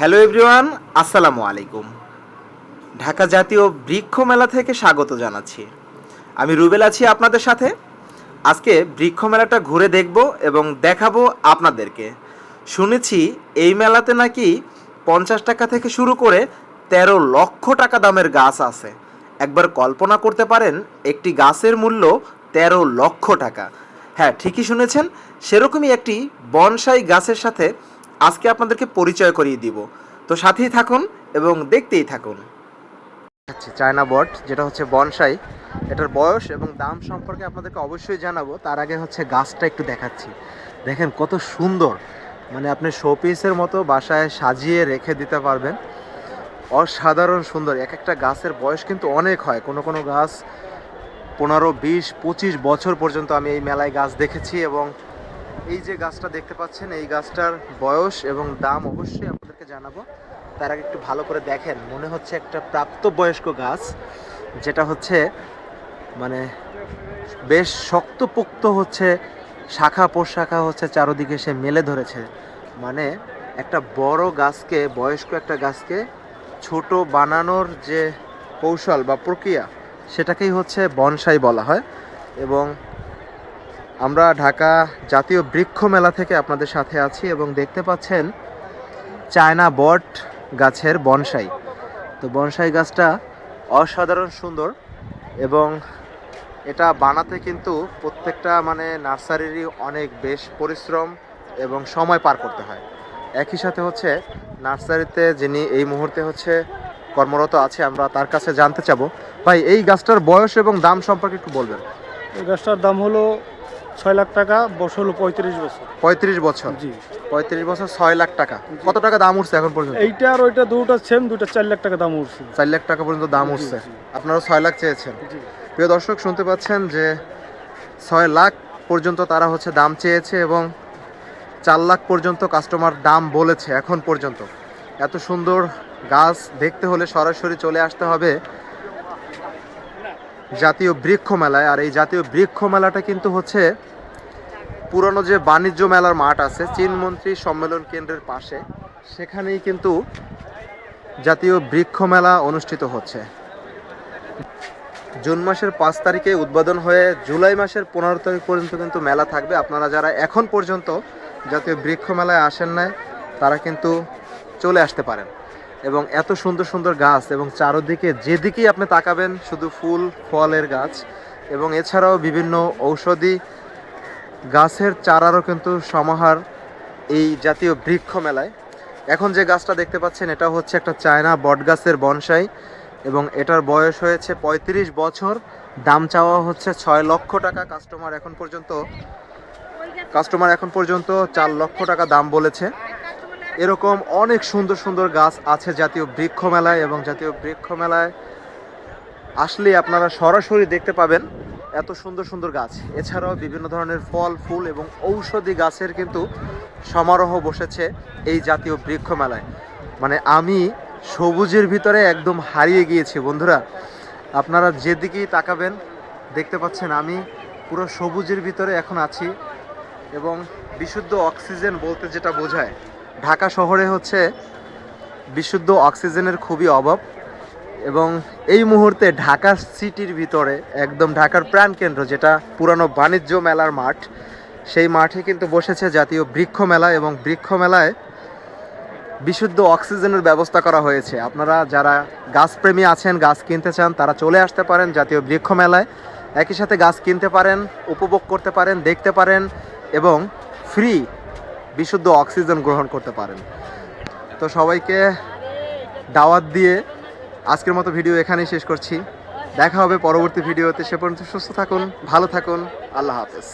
Hello everyone আসসালামু আলাইকুম। ঢাকা জাতীয় বৃক্ষ মেলা থেকে স্বাগত জানাচ্ছি। আমি রুবেল আছি আপনাদের সাথে। আজকে বৃক্ষ মেলাটা ঘুরে দেখব এবং দেখাবো আপনাদেরকে। শুনেছি এই মেলাতে নাকি পঞ্চাশ টাকা থেকে শুরু করে তেরো লক্ষ টাকা দামের গাছ আছে। একবার কল্পনা করতে পারেন, একটি গাছের মূল্য তেরো লক্ষ টাকা। হ্যাঁ ঠিকই শুনেছেন, সেরকমই একটি বনসাই গাছের সাথে আজকে আপনাদেরকে পরিচয় করিয়ে দিব। তো সাথেই থাকুন এবং দেখতেই থাকুন। আচ্ছা চায়না বট, যেটা হচ্ছে বনসাই। এটার বয়স এবং দাম সম্পর্কে আপনাদেরকে অবশ্যই জানাব। তার আগে হচ্ছে গাছটা একটু দেখাচ্ছি। দেখেন কত সুন্দর। মানে আপনি শোপিসের মতো বাসায় সাজিয়ে রেখে দিতে পারবেন। অসাধারণ সুন্দর। এক একটা গাছের বয়স কিন্তু অনেক হয়। কোনো কোনো গাছ পনেরো, বিশ, পঁচিশ বছর পর্যন্ত আমি এই মেলায় গাছ দেখেছি এবং এই যে গাছটা দেখতে পাচ্ছেন, এই গাছটার বয়স এবং দাম অবশ্যই আপনাদেরকে জানাব। তার আগে একটু ভালো করে দেখেন, মনে হচ্ছে একটা প্রাপ্তবয়স্ক গাছ, যেটা হচ্ছে মানে বেশ শক্তপোক্ত হচ্ছে, শাখা প্রশাখা হচ্ছে, চারোদিকে সে মেলে ধরেছে। মানে একটা বড় গাছকে, বয়স্ক একটা গাছকে ছোট বানানোর যে কৌশল বা প্রক্রিয়া, সেটাকেই হচ্ছে বনসাই বলা হয়। এবং আমরা ঢাকা জাতীয় বৃক্ষ মেলা থেকে আপনাদের সাথে আছি এবং দেখতে পাচ্ছেন চায়না বট গাছের বনসাই। তো বনসাই গাছটা অসাধারণ সুন্দর এবং এটা বানাতে কিন্তু প্রত্যেকটা মানে নার্সারিরই অনেক বেশ পরিশ্রম এবং সময় পার করতে হয়। একই সাথে হচ্ছে নার্সারিতে যিনি এই মুহূর্তে হচ্ছে কর্মরত আছে, আমরা তার কাছে জানতে চাবো। ভাই, এই গাছটার বয়স এবং দাম সম্পর্কে একটু বলবেন। এই গাছটার দাম হলো ছয় লাখ টাকা বছর হলো পঁয়ত্রিশ বছর। পঁয়ত্রিশ বছর? জি। পঁয়ত্রিশ বছর ছয় লাখ টাকা। কত টাকা দাম উঠছে এখন পর্যন্ত? এইটা আর ওইটা দুটো সেম দুটো চার লাখ টাকা দাম উঠছে। চার লাখ টাকা পর্যন্ত দাম উঠছে। আপনারা ছয় লাখ চেয়েছেন। প্রিয় দর্শক শুনতে পাচ্ছেন যে ছয় লাখ পর্যন্ত তারা হচ্ছে দাম চেয়েছে এবং চার লাখ পর্যন্ত কাস্টমার দাম বলেছে এখন পর্যন্ত। এত সুন্দর গাছ দেখতে হলে সরাসরি চলে আসতে হবে জাতীয় বৃক্ষ মেলায়। আর এই জাতীয় বৃক্ষ মেলাটা কিন্তু হচ্ছে পুরনো যে বাণিজ্য মেলার মাঠ আছে, চীনমন্ত্রী সম্মেলন কেন্দ্রের পাশে, সেখানেই কিন্তু জাতীয় বৃক্ষ মেলা অনুষ্ঠিত হচ্ছে। জুন মাসের পাঁচ তারিখে উদ্বোধন হয়ে জুলাই মাসের পনেরো তারিখ পর্যন্ত কিন্তু মেলা থাকবে। আপনারা যারা এখন পর্যন্ত জাতীয় বৃক্ষ মেলায় আসেন নাই, তারা কিন্তু চলে আসতে পারেন। এবং এত সুন্দর সুন্দর গাছ এবং চারদিকে যেদিকেই আপনি তাকাবেন, শুধু ফুল, ফলের গাছ এবং এছাড়াও বিভিন্ন ঔষধি গাছের চারারও কিন্তু সমাহার এই জাতীয় বৃক্ষ মেলায়। এখন যে গাছটা দেখতে পাচ্ছেন, এটা হচ্ছে একটা চায়না বট গাছের বনসাই এবং এটার বয়স হয়েছে পঁয়ত্রিশ বছর। দাম চাওয়া হচ্ছে ছয় লক্ষ টাকা। কাস্টমার এখন পর্যন্ত, কাস্টমার এখন পর্যন্ত চার লক্ষ টাকা দাম বলেছে। এরকম অনেক সুন্দর সুন্দর গাছ আছে জাতীয় বৃক্ষ মেলায় এবং জাতীয় বৃক্ষ মেলায় আসলে আপনারা সরাসরি দেখতে পাবেন। এত সুন্দর সুন্দর গাছ। এছাড়াও বিভিন্ন ধরনের ফল, ফুল এবং ঔষধি গাছের কিন্তু সমারোহ বসেছে এই জাতীয় বৃক্ষ মেলায়। মানে আমি সবুজের ভিতরে একদম হারিয়ে গিয়েছি, বন্ধুরা। আপনারা যেদিকেই তাকাবেন, দেখতে পাচ্ছেন আমি পুরো সবুজের ভিতরে এখন আছি এবং বিশুদ্ধ অক্সিজেন বলতে যেটা বোঝায়, ঢাকা শহরে হচ্ছে বিশুদ্ধ অক্সিজেনের খুবই অভাব। এবং এই মুহূর্তে ঢাকা সিটির ভিতরে, একদম ঢাকার প্রাণকেন্দ্র, যেটা পুরানো বাণিজ্য মেলার মাঠ, সেই মাঠে কিন্তু বসেছে জাতীয় বৃক্ষ মেলা এবং বৃক্ষ মেলায় বিশুদ্ধ অক্সিজেনের ব্যবস্থা করা হয়েছে। আপনারা যারা গাছপ্রেমী আছেন, গাছ কিনতে চান, তারা চলে আসতে পারেন জাতীয় বৃক্ষ মেলায়। একই সাথে গাছ কিনতে পারেন, উপভোগ করতে পারেন, দেখতে পারেন এবং ফ্রি বিশুদ্ধ অক্সিজেন গ্রহণ করতে পারেন। তো সবাইকে দাওয়াত দিয়ে আজকের মতো ভিডিও এখানেই শেষ করছি। দেখা হবে পরবর্তী ভিডিওতে। সে পর্যন্ত সুস্থ থাকুন, ভালো থাকুন। আল্লাহ হাফেজ।